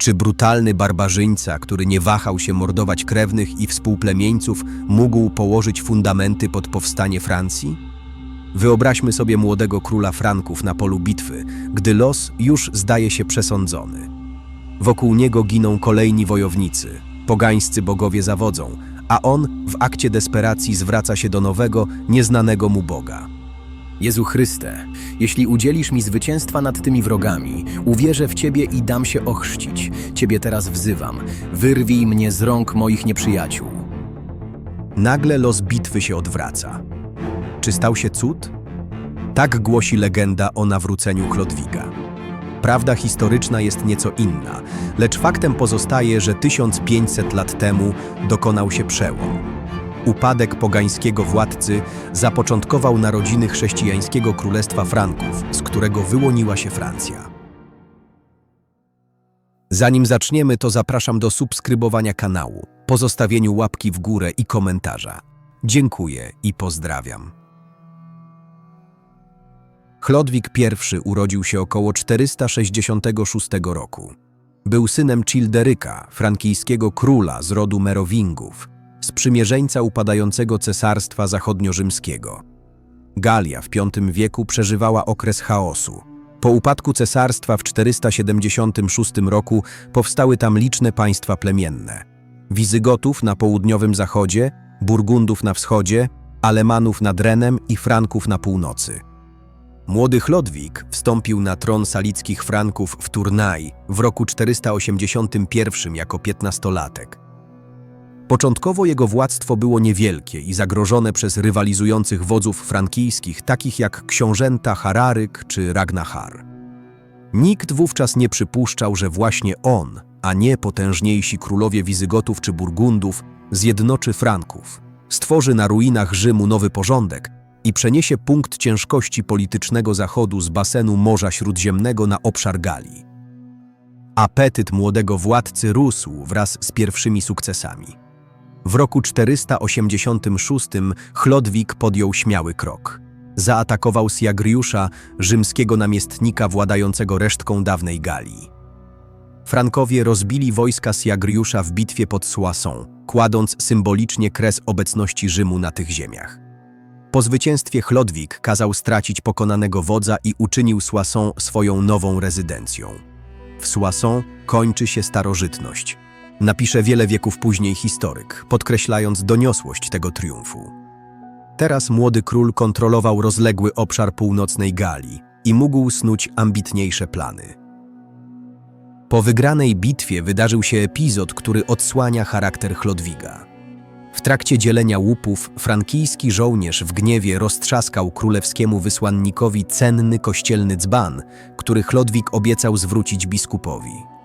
Czy brutalny barbarzyńca, który nie wahał się mordować krewnych i współplemieńców, mógł położyć fundamenty pod powstanie Francji? Wyobraźmy sobie młodego króla Franków na polu bitwy, gdy los już zdaje się przesądzony. Wokół niego giną kolejni wojownicy, pogańscy bogowie zawodzą, a on w akcie desperacji zwraca się do nowego, nieznanego mu Boga. Jezu Chryste, jeśli udzielisz mi zwycięstwa nad tymi wrogami, uwierzę w Ciebie i dam się ochrzcić. Ciebie teraz wzywam. Wyrwij mnie z rąk moich nieprzyjaciół. Nagle los bitwy się odwraca. Czy stał się cud? Tak głosi legenda o nawróceniu Chlodwiga. Prawda historyczna jest nieco inna, lecz faktem pozostaje, że 1500 lat temu dokonał się przełom. Upadek pogańskiego władcy zapoczątkował narodziny chrześcijańskiego królestwa Franków, z którego wyłoniła się Francja. Zanim zaczniemy, to zapraszam do subskrybowania kanału, pozostawieniu łapki w górę i komentarza. Dziękuję i pozdrawiam. Chlodwig I urodził się około 466 roku. Był synem Childeryka, frankijskiego króla z rodu Merowingów, sprzymierzeńca upadającego cesarstwa zachodniorzymskiego. Galia w V wieku przeżywała okres chaosu. Po upadku cesarstwa w 476 roku powstały tam liczne państwa plemienne. Wizygotów na południowym zachodzie, Burgundów na wschodzie, Alemanów nad Renem i Franków na północy. Młody Chlodwig wstąpił na tron salickich Franków w Tournai w roku 481 jako piętnastolatek. Początkowo jego władztwo było niewielkie i zagrożone przez rywalizujących wodzów frankijskich, takich jak książęta Hararyk czy Ragnahar. Nikt wówczas nie przypuszczał, że właśnie on, a nie potężniejsi królowie Wizygotów czy Burgundów, zjednoczy Franków, stworzy na ruinach Rzymu nowy porządek i przeniesie punkt ciężkości politycznego Zachodu z basenu Morza Śródziemnego na obszar Galii. Apetyt młodego władcy rósł wraz z pierwszymi sukcesami. W roku 486 Chlodwig podjął śmiały krok. Zaatakował Siagriusza, rzymskiego namiestnika władającego resztką dawnej Galii. Frankowie rozbili wojska Siagriusza w bitwie pod Soissons, kładąc symbolicznie kres obecności Rzymu na tych ziemiach. Po zwycięstwie Chlodwig kazał stracić pokonanego wodza i uczynił Soissons swoją nową rezydencją. W Soissons kończy się starożytność. Napisze wiele wieków później historyk, podkreślając doniosłość tego triumfu. Teraz młody król kontrolował rozległy obszar północnej Galii i mógł snuć ambitniejsze plany. Po wygranej bitwie wydarzył się epizod, który odsłania charakter Chlodwiga. W trakcie dzielenia łupów frankijski żołnierz w gniewie roztrzaskał królewskiemu wysłannikowi cenny kościelny dzban, który Chlodwig obiecał zwrócić biskupowi.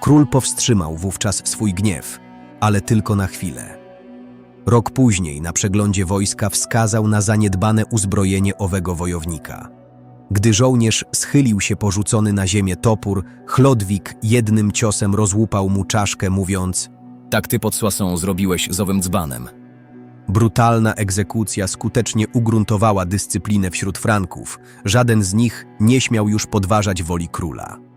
Król powstrzymał wówczas swój gniew, ale tylko na chwilę. Rok później na przeglądzie wojska wskazał na zaniedbane uzbrojenie owego wojownika. Gdy żołnierz schylił się porzucony na ziemię topór, Chlodwig jednym ciosem rozłupał mu czaszkę, mówiąc Tak ty pod Soissons zrobiłeś z owym dzbanem. Brutalna egzekucja skutecznie ugruntowała dyscyplinę wśród Franków. Żaden z nich nie śmiał już podważać woli króla.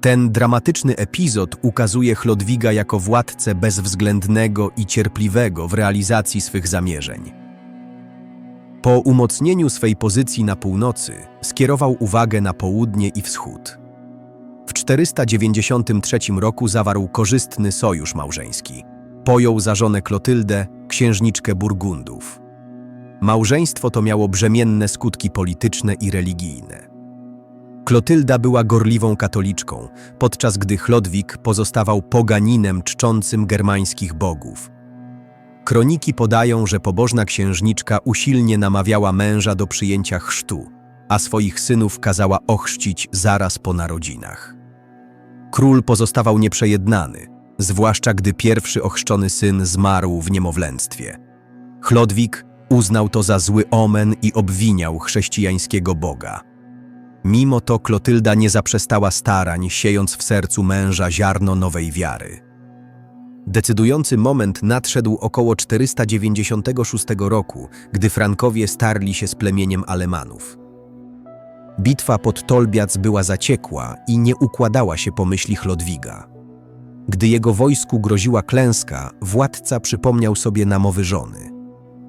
Ten dramatyczny epizod ukazuje Chlodwiga jako władcę bezwzględnego i cierpliwego w realizacji swych zamierzeń. Po umocnieniu swej pozycji na północy skierował uwagę na południe i wschód. W 493 roku zawarł korzystny sojusz małżeński. Pojął za żonę Klotyldę, księżniczkę Burgundów. Małżeństwo to miało brzemienne skutki polityczne i religijne. Klotylda była gorliwą katoliczką, podczas gdy Chlodwig pozostawał poganinem czczącym germańskich bogów. Kroniki podają, że pobożna księżniczka usilnie namawiała męża do przyjęcia chrztu, a swoich synów kazała ochrzcić zaraz po narodzinach. Król pozostawał nieprzejednany, zwłaszcza gdy pierwszy ochrzczony syn zmarł w niemowlęctwie. Chlodwig uznał to za zły omen i obwiniał chrześcijańskiego Boga. Mimo to Klotylda nie zaprzestała starań, siejąc w sercu męża ziarno nowej wiary. Decydujący moment nadszedł około 496 roku, gdy Frankowie starli się z plemieniem Alemanów. Bitwa pod Tolbiac była zaciekła i nie układała się po myśli Chlodwiga. Gdy jego wojsku groziła klęska, władca przypomniał sobie namowy żony.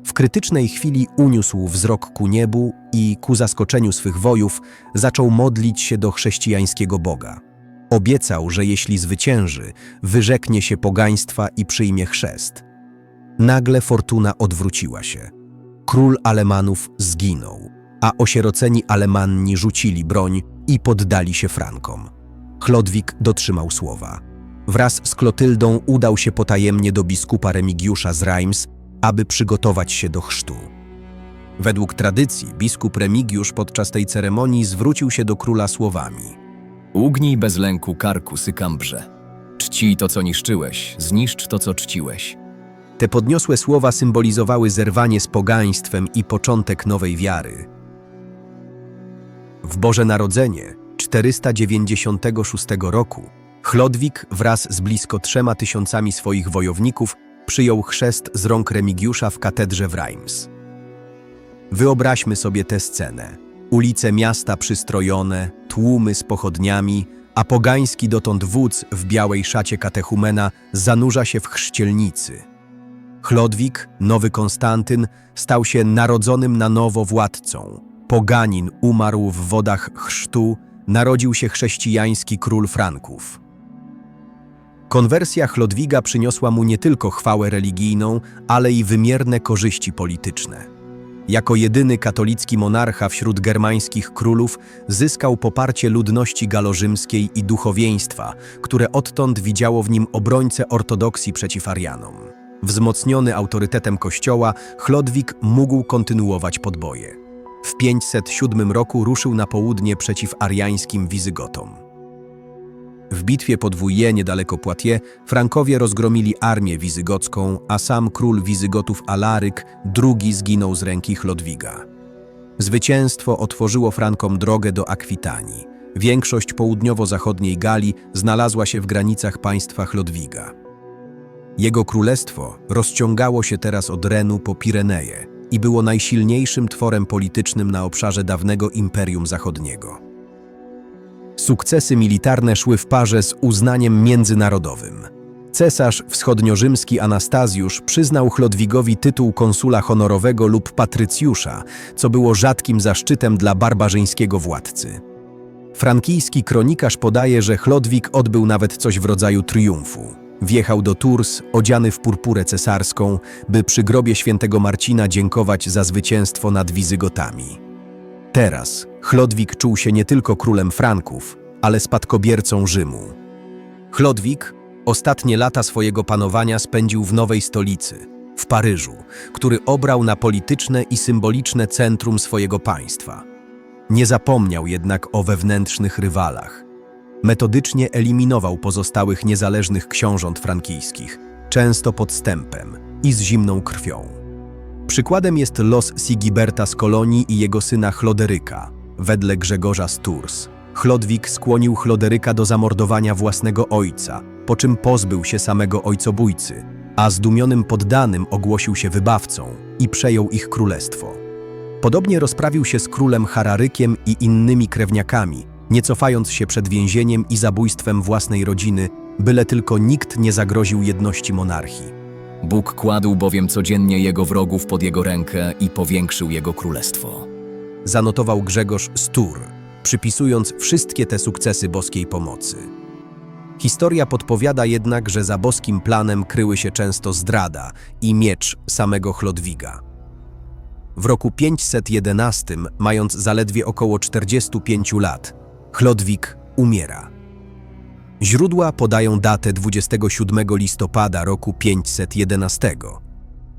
W krytycznej chwili uniósł wzrok ku niebu i, ku zaskoczeniu swych wojów, zaczął modlić się do chrześcijańskiego Boga. Obiecał, że jeśli zwycięży, wyrzeknie się pogaństwa i przyjmie chrzest. Nagle fortuna odwróciła się. Król Alemanów zginął, a osieroceni Alemanni rzucili broń i poddali się Frankom. Chlodwig dotrzymał słowa. Wraz z Klotyldą udał się potajemnie do biskupa Remigiusza z Reims, aby przygotować się do chrztu. Według tradycji biskup Remigiusz podczas tej ceremonii zwrócił się do króla słowami – Ugnij bez lęku karku, sykambrze. Czcij to, co niszczyłeś, zniszcz to, co czciłeś. Te podniosłe słowa symbolizowały zerwanie z pogaństwem i początek nowej wiary. W Boże Narodzenie 496 roku Chlodwig wraz z blisko trzema tysiącami swoich wojowników przyjął chrzest z rąk Remigiusza w katedrze w Reims. Wyobraźmy sobie tę scenę. Ulice miasta przystrojone, tłumy z pochodniami, a pogański dotąd wódz w białej szacie katechumena zanurza się w chrzcielnicy. Chlodwig, nowy Konstantyn, stał się narodzonym na nowo władcą. Poganin umarł w wodach chrztu, narodził się chrześcijański król Franków. Konwersja Chlodwiga przyniosła mu nie tylko chwałę religijną, ale i wymierne korzyści polityczne. Jako jedyny katolicki monarcha wśród germańskich królów zyskał poparcie ludności galorzymskiej i duchowieństwa, które odtąd widziało w nim obrońcę ortodoksji przeciw Arianom. Wzmocniony autorytetem kościoła, Chlodwig mógł kontynuować podboje. W 507 roku ruszył na południe przeciw ariańskim Wizygotom. W bitwie pod Wuje niedaleko Poitiers Frankowie rozgromili armię wizygocką, a sam król Wizygotów Alaryk drugi zginął z ręki Chlodwiga. Zwycięstwo otworzyło Frankom drogę do Akwitanii. Większość południowo-zachodniej Galii znalazła się w granicach państwa Chlodwiga. Jego królestwo rozciągało się teraz od Renu po Pireneje i było najsilniejszym tworem politycznym na obszarze dawnego Imperium Zachodniego. Sukcesy militarne szły w parze z uznaniem międzynarodowym. Cesarz wschodniorzymski Anastazjusz przyznał Chlodwigowi tytuł konsula honorowego lub patrycjusza, co było rzadkim zaszczytem dla barbarzyńskiego władcy. Frankijski kronikarz podaje, że Chlodwig odbył nawet coś w rodzaju triumfu. Wjechał do Tours, odziany w purpurę cesarską, by przy grobie świętego Marcina dziękować za zwycięstwo nad Wizygotami. Teraz Chlodwig czuł się nie tylko królem Franków, ale spadkobiercą Rzymu. Chlodwig ostatnie lata swojego panowania spędził w nowej stolicy, w Paryżu, który obrał na polityczne i symboliczne centrum swojego państwa. Nie zapomniał jednak o wewnętrznych rywalach. Metodycznie eliminował pozostałych niezależnych książąt frankijskich, często podstępem i z zimną krwią. Przykładem jest los Sigiberta z Kolonii i jego syna Chloderyka, wedle Grzegorza z Tours. Chlodwig skłonił Chloderyka do zamordowania własnego ojca, po czym pozbył się samego ojcobójcy, a zdumionym poddanym ogłosił się wybawcą i przejął ich królestwo. Podobnie rozprawił się z królem Hararykiem i innymi krewniakami, nie cofając się przed więzieniem i zabójstwem własnej rodziny, byle tylko nikt nie zagroził jedności monarchii. Bóg kładł bowiem codziennie jego wrogów pod jego rękę i powiększył jego królestwo. zanotował Grzegorz Stur, przypisując wszystkie te sukcesy boskiej pomocy. Historia podpowiada jednak, że za boskim planem kryły się często zdrada i miecz samego Chlodwiga. W roku 511, mając zaledwie około 45 lat, Chlodwig umiera. Źródła podają datę 27 listopada roku 511.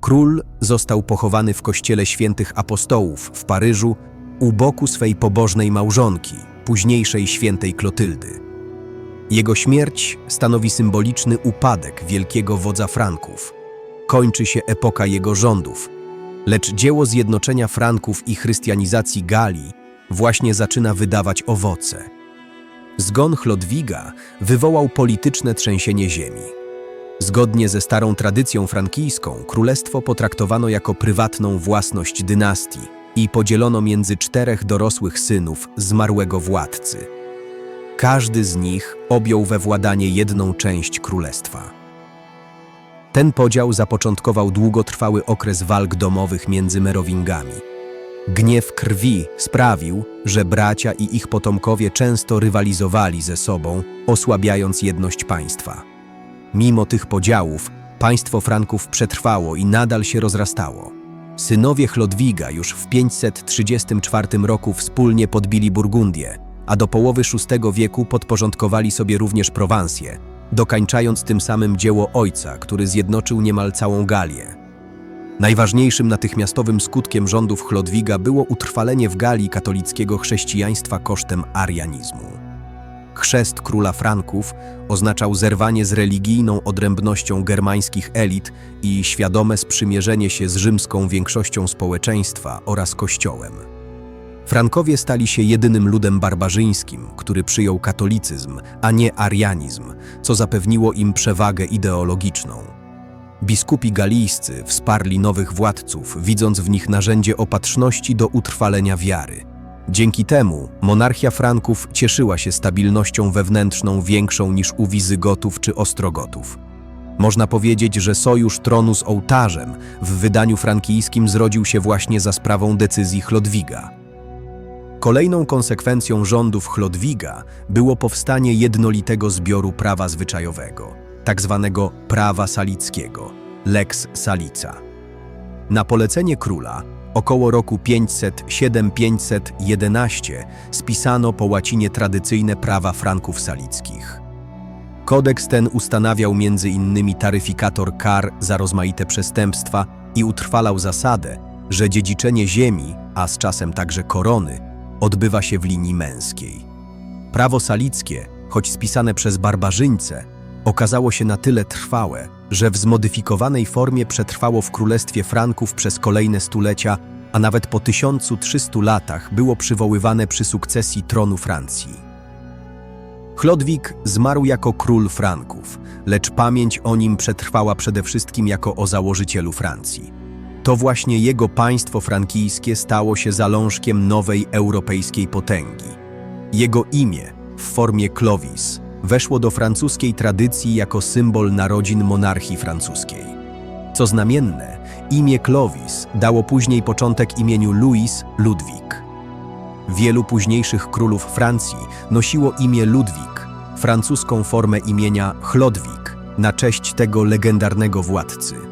Król został pochowany w kościele świętych apostołów w Paryżu u boku swej pobożnej małżonki, późniejszej świętej Klotyldy. Jego śmierć stanowi symboliczny upadek wielkiego wodza Franków. Kończy się epoka jego rządów, lecz dzieło zjednoczenia Franków i chrystianizacji Galii właśnie zaczyna wydawać owoce. Zgon Chlodwiga wywołał polityczne trzęsienie ziemi. Zgodnie ze starą tradycją frankijską, królestwo potraktowano jako prywatną własność dynastii i podzielono między czterech dorosłych synów zmarłego władcy. Każdy z nich objął we władanie jedną część królestwa. Ten podział zapoczątkował długotrwały okres walk domowych między Merowingami. Gniew krwi sprawił, że bracia i ich potomkowie często rywalizowali ze sobą, osłabiając jedność państwa. Mimo tych podziałów, państwo Franków przetrwało i nadal się rozrastało. Synowie Chlodwiga już w 534 roku wspólnie podbili Burgundię, a do połowy VI wieku podporządkowali sobie również Prowansję, dokańczając tym samym dzieło ojca, który zjednoczył niemal całą Galię. Najważniejszym natychmiastowym skutkiem rządów Chlodwiga było utrwalenie w Galii katolickiego chrześcijaństwa kosztem arianizmu. Chrzest króla Franków oznaczał zerwanie z religijną odrębnością germańskich elit i świadome sprzymierzenie się z rzymską większością społeczeństwa oraz kościołem. Frankowie stali się jedynym ludem barbarzyńskim, który przyjął katolicyzm, a nie arianizm, co zapewniło im przewagę ideologiczną. Biskupi galijscy wsparli nowych władców, widząc w nich narzędzie opatrzności do utrwalenia wiary. Dzięki temu monarchia Franków cieszyła się stabilnością wewnętrzną większą niż u Wizygotów czy Ostrogotów. Można powiedzieć, że sojusz tronu z ołtarzem w wydaniu frankijskim zrodził się właśnie za sprawą decyzji Chlodwiga. Kolejną konsekwencją rządów Chlodwiga było powstanie jednolitego zbioru prawa zwyczajowego, tak zwanego prawa salickiego, lex salica. Na polecenie króla około roku 507-511 spisano po łacinie tradycyjne prawa Franków salickich. Kodeks ten ustanawiał innymi taryfikator kar za rozmaite przestępstwa i utrwalał zasadę, że dziedziczenie ziemi, a z czasem także korony, odbywa się w linii męskiej. Prawo salickie, choć spisane przez barbarzyńcę, okazało się na tyle trwałe, że w zmodyfikowanej formie przetrwało w Królestwie Franków przez kolejne stulecia, a nawet po 1300 latach było przywoływane przy sukcesji tronu Francji. Chlodwig zmarł jako król Franków, lecz pamięć o nim przetrwała przede wszystkim jako o założycielu Francji. To właśnie jego państwo frankijskie stało się zalążkiem nowej europejskiej potęgi. Jego imię, w formie Clovis, weszło do francuskiej tradycji jako symbol narodzin monarchii francuskiej. Co znamienne, imię Clovis dało później początek imieniu Louis Ludwik. Wielu późniejszych królów Francji nosiło imię Ludwik, francuską formę imienia Chlodwig, na cześć tego legendarnego władcy.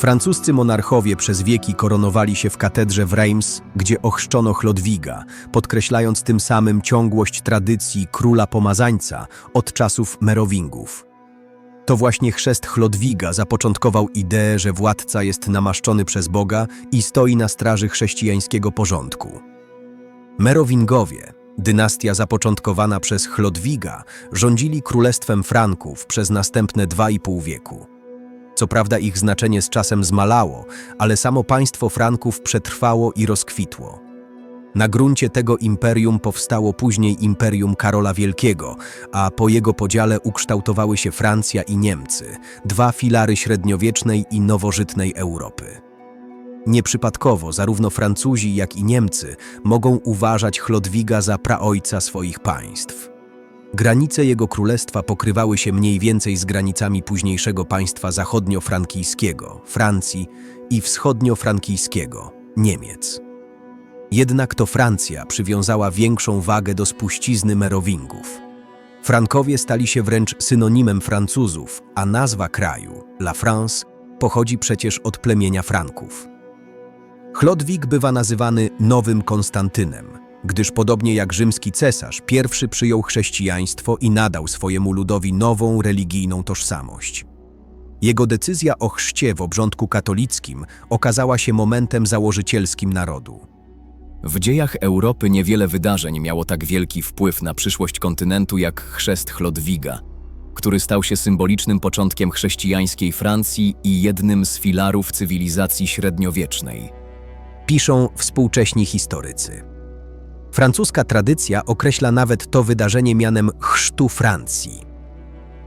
Francuscy monarchowie przez wieki koronowali się w katedrze w Reims, gdzie ochrzczono Chlodwiga, podkreślając tym samym ciągłość tradycji króla pomazańca od czasów Merowingów. To właśnie chrzest Chlodwiga zapoczątkował ideę, że władca jest namaszczony przez Boga i stoi na straży chrześcijańskiego porządku. Merowingowie, dynastia zapoczątkowana przez Chlodwiga, rządzili królestwem Franków przez następne dwa i pół wieku. Co prawda ich znaczenie z czasem zmalało, ale samo państwo Franków przetrwało i rozkwitło. Na gruncie tego imperium powstało później Imperium Karola Wielkiego, a po jego podziale ukształtowały się Francja i Niemcy, dwa filary średniowiecznej i nowożytnej Europy. Nieprzypadkowo zarówno Francuzi, jak i Niemcy mogą uważać Chlodwiga za praojca swoich państw. Granice jego królestwa pokrywały się mniej więcej z granicami późniejszego państwa zachodnio-frankijskiego, Francji i wschodnio-frankijskiego, Niemiec. Jednak to Francja przywiązała większą wagę do spuścizny Merowingów. Frankowie stali się wręcz synonimem Francuzów, a nazwa kraju, La France, pochodzi przecież od plemienia Franków. Chlodwig bywa nazywany Nowym Konstantynem, gdyż podobnie jak rzymski cesarz, pierwszy przyjął chrześcijaństwo i nadał swojemu ludowi nową religijną tożsamość. Jego decyzja o chrzcie w obrządku katolickim okazała się momentem założycielskim narodu. W dziejach Europy niewiele wydarzeń miało tak wielki wpływ na przyszłość kontynentu jak chrzest Chlodwiga, który stał się symbolicznym początkiem chrześcijańskiej Francji i jednym z filarów cywilizacji średniowiecznej. piszą współcześni historycy. Francuska tradycja określa nawet to wydarzenie mianem chrztu Francji.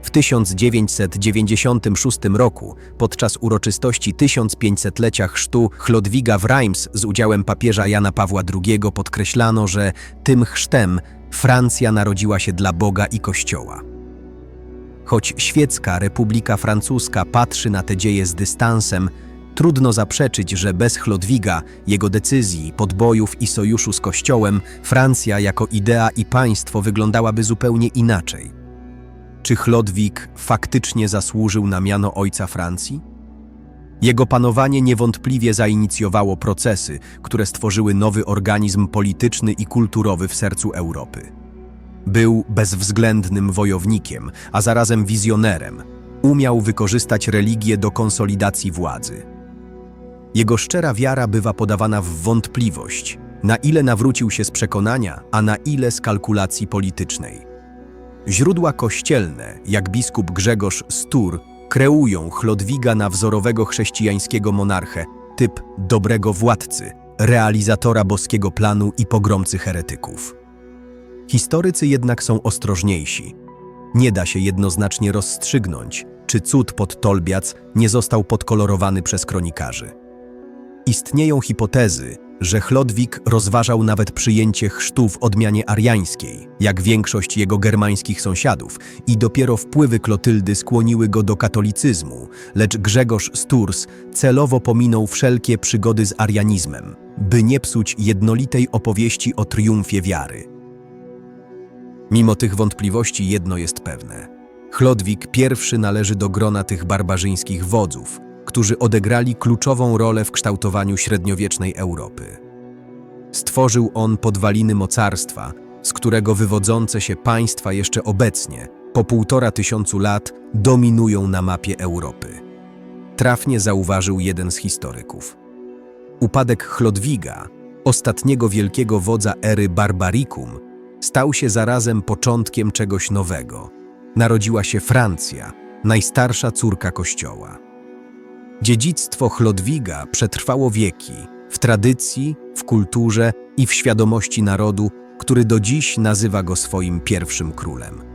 W 1996 roku, podczas uroczystości 1500-lecia chrztu Chlodwiga w Reims z udziałem papieża Jana Pawła II podkreślano, że tym chrztem Francja narodziła się dla Boga i Kościoła. Choć świecka Republika Francuska patrzy na te dzieje z dystansem, trudno zaprzeczyć, że bez Chlodwiga, jego decyzji, podbojów i sojuszu z Kościołem, Francja jako idea i państwo wyglądałaby zupełnie inaczej. Czy Chlodwig faktycznie zasłużył na miano ojca Francji? Jego panowanie niewątpliwie zainicjowało procesy, które stworzyły nowy organizm polityczny i kulturowy w sercu Europy. Był bezwzględnym wojownikiem, a zarazem wizjonerem. Umiał wykorzystać religię do konsolidacji władzy. Jego szczera wiara bywa podawana w wątpliwość, na ile nawrócił się z przekonania, a na ile z kalkulacji politycznej. Źródła kościelne, jak biskup Grzegorz Stur, kreują Chlodwiga na wzorowego chrześcijańskiego monarchę, typ dobrego władcy, realizatora boskiego planu i pogromcy heretyków. Historycy jednak są ostrożniejsi. Nie da się jednoznacznie rozstrzygnąć, czy cud pod Tolbiac nie został podkolorowany przez kronikarzy. Istnieją hipotezy, że Chlodwig rozważał nawet przyjęcie chrztu w odmianie ariańskiej, jak większość jego germańskich sąsiadów, i dopiero wpływy Klotyldy skłoniły go do katolicyzmu, lecz Grzegorz Sturs celowo pominął wszelkie przygody z arianizmem, by nie psuć jednolitej opowieści o triumfie wiary. Mimo tych wątpliwości jedno jest pewne. Chlodwig pierwszy należy do grona tych barbarzyńskich wodzów, którzy odegrali kluczową rolę w kształtowaniu średniowiecznej Europy. Stworzył on podwaliny mocarstwa, z którego wywodzące się państwa jeszcze obecnie, po półtora tysiącu lat, dominują na mapie Europy. Trafnie zauważył jeden z historyków. Upadek Chlodwiga, ostatniego wielkiego wodza ery Barbaricum, stał się zarazem początkiem czegoś nowego. Narodziła się Francja, najstarsza córka Kościoła. Dziedzictwo Chlodwiga przetrwało wieki w tradycji, w kulturze i w świadomości narodu, który do dziś nazywa go swoim pierwszym królem.